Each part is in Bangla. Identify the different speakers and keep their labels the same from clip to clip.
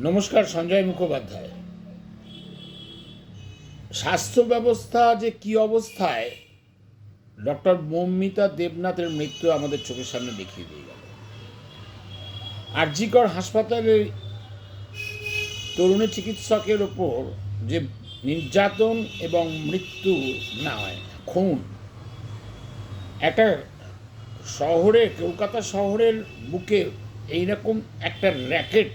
Speaker 1: নমস্কার, সঞ্জয় মুখোপাধ্যায়। স্বাস্থ্য ব্যবস্থা যে কি অবস্থায়, ডক্টর মৌমিতা দেবনাথের মৃত্যু আমাদের চোখের সামনে দেখিয়ে দিয়ে গেল। আরজিকর হাসপাতালের তরুণী চিকিৎসকের ওপর যে নির্যাতন এবং মৃত্যু নয় খুন, একটা শহরে, কলকাতা শহরের বুকে এইরকম একটা র্যাকেট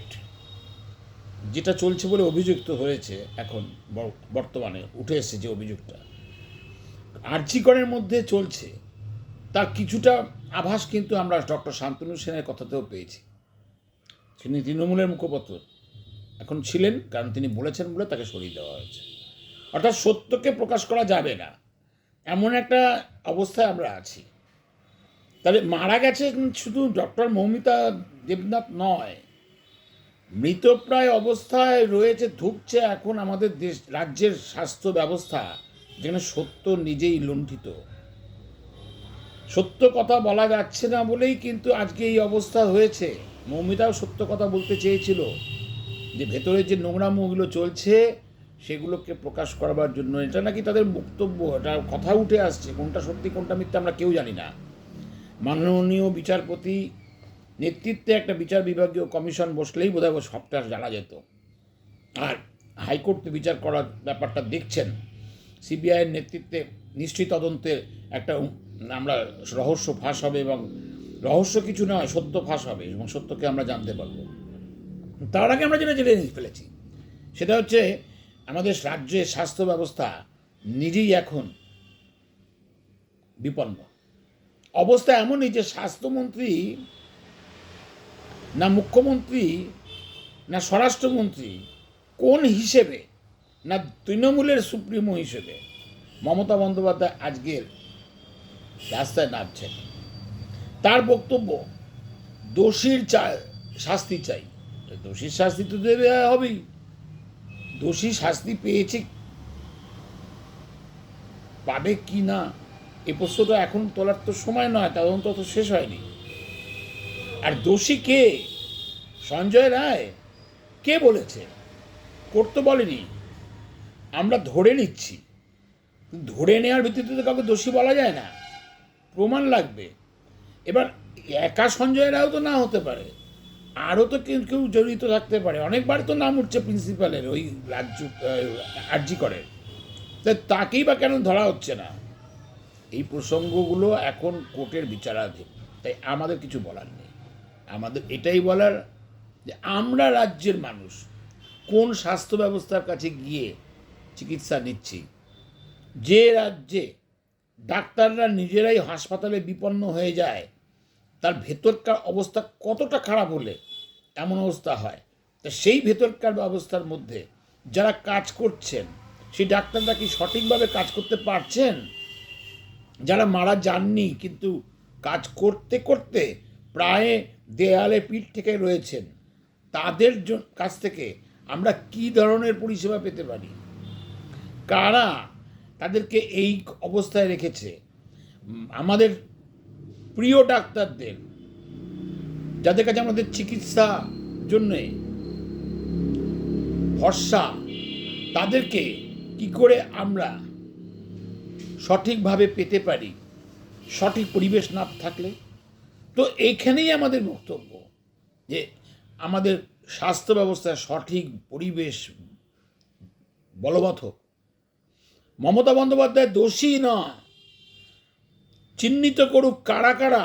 Speaker 1: যেটা চলছে বলে অভিযুক্ত হয়েছে এখন বর্তমানে, উঠে এসেছে যে অভিযোগটা আর্জিকরের মধ্যে চলছে, তার কিছুটা আভাস কিন্তু আমরা ডক্টর শান্তনু সেনের কথাতেও পেয়েছি। তিনি তৃণমূলের মুখপাত্র, এখন ছিলেন, কারণ তিনি বলেছেন বলে তাকে সরিয়ে দেওয়া হয়েছে। অর্থাৎ সত্যকে প্রকাশ করা যাবে না, এমন একটা অবস্থায় আমরা আছি। তাহলে মারা গেছেন শুধু ডক্টর মৌমিতা দেবনাথ নয় মৃতপ্রায় অবস্থায় রয়েছে, ধুকছে এখন আমাদের দেশ, রাজ্যের স্বাস্থ্য ব্যবস্থা, যেখানে সত্য নিজেই লুণ্ঠিত। সত্য কথা বলা যাচ্ছে না বলেই কিন্তু আজকে এই অবস্থা হয়েছে। মৌমিতাও সত্য কথা বলতে চেয়েছিল যে ভেতরে যে নোংরা নোংরামোগুলো চলছে, সেগুলোকে প্রকাশ করবার জন্য। এটা নাকি তাদের বক্তব্য, এটা কথা উঠে আসছে, কোনটা সত্যি, কোনটা মিথ্যা আমরা কেউ জানি না। মাননীয় বিচারপতি নেতৃত্বে একটা বিচার বিভাগীয় কমিশন বসলেই বোধহয় সবটা জানা যেত। আর হাইকোর্ট বিচার করার ব্যাপারটা দেখছেন, সিবিআইয়ের নেতৃত্বে নিশ্চিত তদন্তে একটা আমরা রহস্য ফাঁস হবে এবং রহস্য কিছু নয়, সত্য ফাঁস হবে এবং সত্যকে আমরা জানতে পারব। তার আগে আমরা যেটা জেনে ফেলেছি, সেটা হচ্ছে আমাদের রাজ্যের স্বাস্থ্য ব্যবস্থা নিজেই এখন বিপন্ন। অবস্থা এমনই যে স্বাস্থ্যমন্ত্রী না মুখ্যমন্ত্রী, না স্বরাষ্ট্রমন্ত্রী, কোন হিসেবে, না তৃণমূলের সুপ্রিমো হিসেবে মমতা বন্দ্যোপাধ্যায় আজকের রাস্তায় নামছেন? তার বক্তব্য, দোষীর চা শাস্তি চাই। দোষীর শাস্তি তো দেবে, হবেই। দোষী শাস্তি পেয়েছে পাবে কি না, এ প্রশ্নটা এখন তোলার তো সময় নয়, তদন্ত তো শেষ হয়নি। আর দোষী কে? সঞ্জয় রায়। কে বলেছে? করতে বলেনি। আমরা ধরে নিচ্ছি। ধরে নেওয়ার ভিত্তিতে তো কাউকে দোষী বলা যায় না। প্রমাণ লাগবে। এবার একা সঞ্জয় রায়ও তো না হতে পারে। আরও তো কেউ কেউ জড়িত থাকতে পারে। অনেকবার তো নাম উঠছে প্রিন্সিপালের, ওই রাজ্য আর্জি করে তা তাকেই বা কেন ধরা হচ্ছে না? এই প্রসঙ্গগুলো এখন কোর্টের বিচারাধীন। তাই আমাদের কিছু বলার নেই। আমাদের এটাই বলার যে আমরা রাজ্যের মানুষ, কোন স্বাস্থ্য ব্যবস্থার কাছে গিয়ে চিকিৎসা নিচ্ছি? যে রাজ্যে ডাক্তাররা নিজেরাই হাসপাতালে বিপন্ন হয়ে যায়, তার ভেতরকার অবস্থা কতটা খারাপ হলে এমন অবস্থা হয়? তা সেই ভেতরকার ব্যবস্থার মধ্যে যারা কাজ করছেন, সেই ডাক্তাররা কি সঠিকভাবে কাজ করতে পারছেন? যারা মারা যাননি, কিন্তু কাজ করতে করতে প্রায় দেয়ালে পিঠ থেকে রয়েছেন। তাদের কাছ থেকে আমরা কি ধরনের পরিষেবা পেতে পারি? কারা তাদেরকে এই অবস্থায় রেখেছে? আমাদের প্রিয় ডাক্তারদের, যাদের কাছে আমাদের চিকিৎসা জন্যে ভরসা, তাদেরকে কি করে আমরা সঠিকভাবে পেতে পারি? সঠিক পরিবেশ না থাকলে তো এইখানেই আমাদের বক্তব্য যে আমাদের স্বাস্থ্য ব্যবস্থার সঠিক, পরিবেশ বলবৎ হোক। মমতা বন্দ্যোপাধ্যায় দোষী নয়। চিহ্নিত করুক কারা কারা